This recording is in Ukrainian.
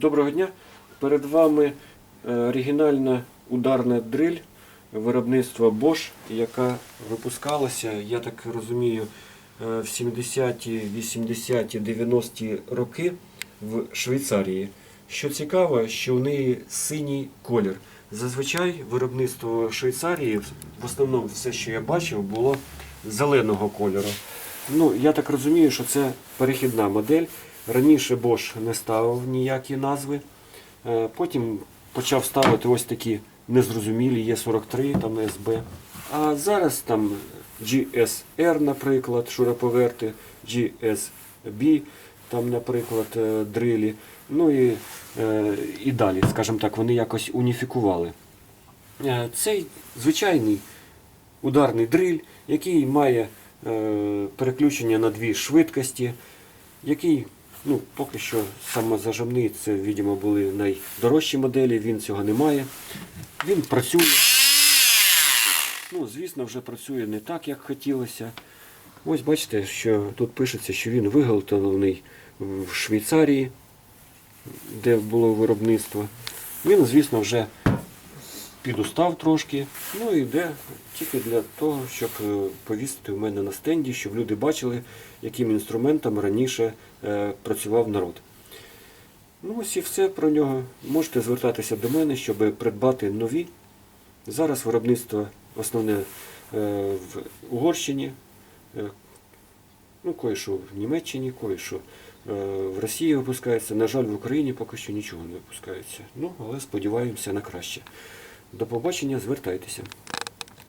Доброго дня. Перед вами е, оригінальна ударна дриль виробництва Bosch, яка випускалася, я так розумію, е, в 70-ті, 80-ті, 90-ті роки в Швейцарії. Що цікаво, що в неї синій колір. Зазвичай виробництво Швейцарії, в основному все, що я бачив, було зеленого кольору. Ну, я так розумію, що це перехідна модель. Раніше Bosch не ставив ніякі назви. Е, Потім почав ставити ось такі незрозумілі Є43, там СБ. А зараз там GSR, наприклад, шуруповерти, GSB, там, наприклад, е, дрилі. Ну і, е, і далі, скажімо так, вони якось уніфікували. Цей звичайний ударний дриль, який має переключення на дві швидкості, який ну, поки що самозажимний, це, видимо, були найдорожчі моделі, він цього не має. Він працює. Ну, звісно, вже працює не так, як хотілося. Ось бачите, що тут пишеться, що він виготовлений в Швейцарії, де було виробництво. Він, звісно, вже підустав трошки. Ну і йде тільки для того, щоб е, повісити в мене на стенді, щоб люди бачили, яким інструментом раніше е, працював народ. Ну ось і все про нього. Можете звертатися до мене, щоб придбати нові. Зараз виробництво основне е, в Угорщині, ну, кое-що в Німеччині, кое-що в Росії випускається. На жаль, в Україні поки що нічого не випускається. Ну, але сподіваємося на краще. До побачення, звертайтеся.